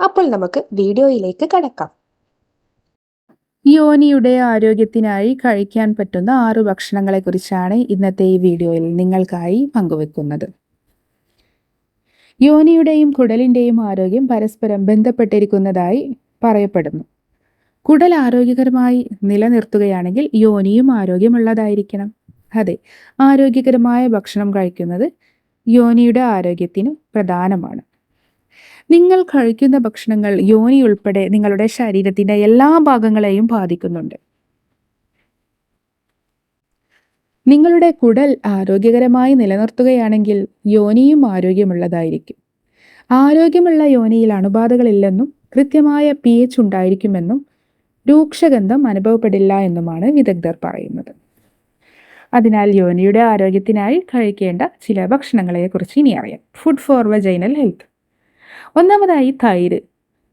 അപ്പോൾ നമുക്ക് വീഡിയോയിലേക്ക് കടക്കാം. യോനിയുടെ ആരോഗ്യത്തിനായി കഴിക്കാൻ പറ്റുന്ന ആറ് ഭക്ഷണങ്ങളെക്കുറിച്ചാണ് ഇന്നത്തെ ഈ വീഡിയോയിൽ നിങ്ങൾക്കായി പങ്കുവെക്കുന്നത്. യോനിയുടെയും കുടലിന്റെയും ആരോഗ്യം പരസ്പരം ബന്ധപ്പെട്ടിരിക്കുന്നതായി പറയപ്പെടുന്നു. കുടൽ ആരോഗ്യകരമായി നിലനിർത്തുകയാണെങ്കിൽ യോനിയും ആരോഗ്യമുള്ളതായിരിക്കണം. അതെ ആരോഗ്യകരമായ ഭക്ഷണം കഴിക്കുന്നത് യോനിയുടെ ആരോഗ്യത്തിന് പ്രധാനമാണ്. നിങ്ങൾ കഴിക്കുന്ന ഭക്ഷണങ്ങൾ യോനി ഉൾപ്പെടെ നിങ്ങളുടെ ശരീരത്തിന്റെ എല്ലാ ഭാഗങ്ങളെയും ബാധിക്കുന്നുണ്ട്. നിങ്ങളുടെ കുടൽ ആരോഗ്യകരമായി നിലനിർത്തുകയാണെങ്കിൽ യോനിയും ആരോഗ്യമുള്ളതായിരിക്കും. ആരോഗ്യമുള്ള യോനിയിൽ അണുബാധകളില്ലെന്നും കൃത്യമായ പി എച്ച് ഉണ്ടായിരിക്കുമെന്നും രൂക്ഷഗന്ധം അനുഭവപ്പെടില്ല എന്നുമാണ് വിദഗ്ധർ പറയുന്നത്. അതിനാൽ യോനിയുടെ ആരോഗ്യത്തിനായി കഴിക്കേണ്ട ചില ഭക്ഷണങ്ങളെക്കുറിച്ച് ഇനി അറിയാം. ഫുഡ് ഫോർ വജൈനൽ ഹെൽത്ത് ഒന്നാമതായി തൈര്.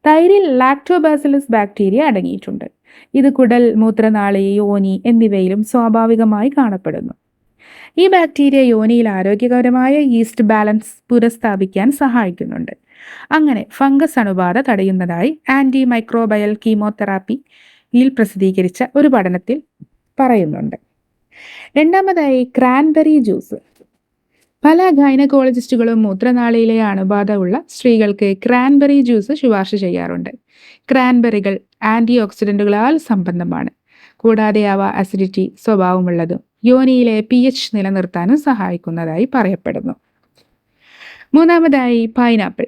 തൈരിൽ ലാക്ടോബാസിലസ് ബാക്ടീരിയ അടങ്ങിയിട്ടുണ്ട്. ഇത് കുടൽ മൂത്രനാളി യോനി എന്നിവയിലും സ്വാഭാവികമായി കാണപ്പെടുന്നു. ഈ ബാക്ടീരിയ യോനിയിൽ ആരോഗ്യകരമായ ഈസ്റ്റ് ബാലൻസ് പുനഃസ്ഥാപിക്കാൻ സഹായിക്കുന്നുണ്ട്. അങ്ങനെ ഫംഗസ് അണുബാധ തടയുന്നതായി ആന്റി മൈക്രോബയൽ കീമോതെറാപ്പിയിൽ പ്രസിദ്ധീകരിച്ച ഒരു പഠനത്തിൽ പറയുന്നുണ്ട്. രണ്ടാമതായി ക്രാൻബെറി ജ്യൂസ് പല ഗൈനക്കോളജിസ്റ്റുകളും മൂത്രനാളിയിലെ അണുബാധ ഉള്ള സ്ത്രീകൾക്ക് ക്രാൻബെറി ജ്യൂസ് ശുപാർശ ചെയ്യാറുണ്ട്. ക്രാൻബെറികൾ ആന്റി ഓക്സിഡന്റുകളാൽ സമ്പന്നമാണ് കൂടാതെ അവ അസിഡിറ്റി സ്വഭാവമുള്ളതും യോനിയിലെ പി എച്ച് നിലനിർത്താനും സഹായിക്കുന്നതായി പറയപ്പെടുന്നു. മൂന്നാമതായി pineapple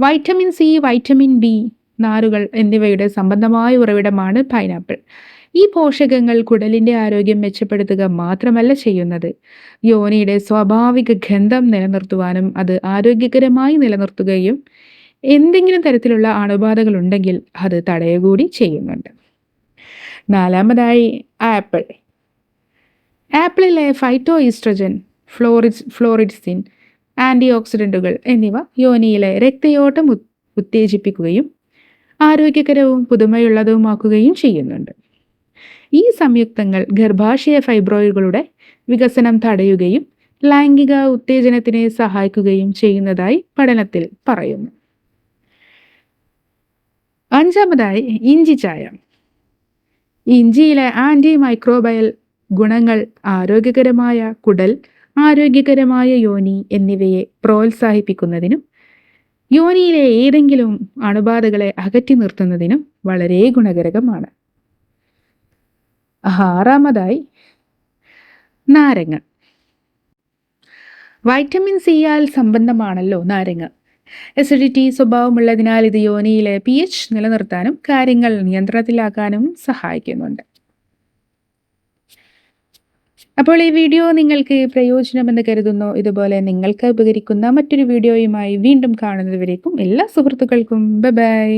vitamin C vitamin B നാരുകൾ എന്നിവയുടെ സംബന്ധമായ ഉറവിടമാണ് പൈനാപ്പിൾ ഈ പോഷകങ്ങൾ കുടലിന്റെ ആരോഗ്യം മെച്ചപ്പെടുത്തുക മാത്രമല്ല ചെയ്യുന്നത്. യോനിയുടെ സ്വാഭാവിക ഗന്ധം നിലനിർത്തുവാനും അത് ആരോഗ്യകരമായി നിലനിർത്തുകയും എന്തെങ്കിലും തരത്തിലുള്ള അണുബാധകൾ ഉണ്ടെങ്കിൽ അത് തടയുകൂടി ചെയ്യുന്നുണ്ട്. നാലാമതായി ആപ്പിൾ. ആപ്പിളിലെ ഫൈറ്റോ ഈസ്ട്രജൻ ഫ്ലോറിസ് ഫ്ലോറിഡ്സിൻ ആന്റി ഓക്സിഡന്റുകൾ എന്നിവ യോനിയിലെ രക്തയോട്ടം ഉത്തേജിപ്പിക്കുകയും ആരോഗ്യകരവും പുതുമയുള്ളതുമാക്കുകയും ചെയ്യുന്നുണ്ട്. ഈ സംയുക്തങ്ങൾ ഗർഭാശയ ഫൈബ്രോയിഡുകളുടെ വികസനം തടയുകയും ലൈംഗിക ഉത്തേജനത്തിനെ സഹായിക്കുകയും ചെയ്യുന്നതായി പഠനത്തിൽ പറയുന്നു. അഞ്ചാമതായി ഇഞ്ചി ചായ. ഇഞ്ചിയിലെ ആന്റി മൈക്രോബയൽ ഗുണങ്ങൾ ആരോഗ്യകരമായ കുടൽ ആരോഗ്യകരമായ യോനി എന്നിവയെ പ്രോത്സാഹിപ്പിക്കുന്നതിനും യോനിയിലെ ഏതെങ്കിലും അണുബാധകളെ അകറ്റി നിർത്തുന്നതിനും വളരെ ഗുണകരമാണ് ആറാമതായി നാരങ്ങ. വൈറ്റമിൻ സിയാൽ സംബന്ധമാണല്ലോ നാരങ്ങ. എസിഡിറ്റി സ്വഭാവമുള്ളതിനാൽ ഇത് യോനിയിലെ പി എച്ച് നിലനിർത്താനും കാര്യങ്ങൾ നിയന്ത്രണത്തിലാക്കാനും സഹായിക്കുന്നുണ്ട്. അപ്പോൾ ഈ വീഡിയോ നിങ്ങൾക്ക് പ്രയോജനമെന്ന് കരുതുന്നു. ഇതുപോലെ നിങ്ങൾക്ക് ഉപകരിക്കുന്ന മറ്റൊരു വീഡിയോയുമായി വീണ്ടും കാണുന്നതുവരേക്കും എല്ലാ സുഹൃത്തുക്കൾക്കും. ബൈ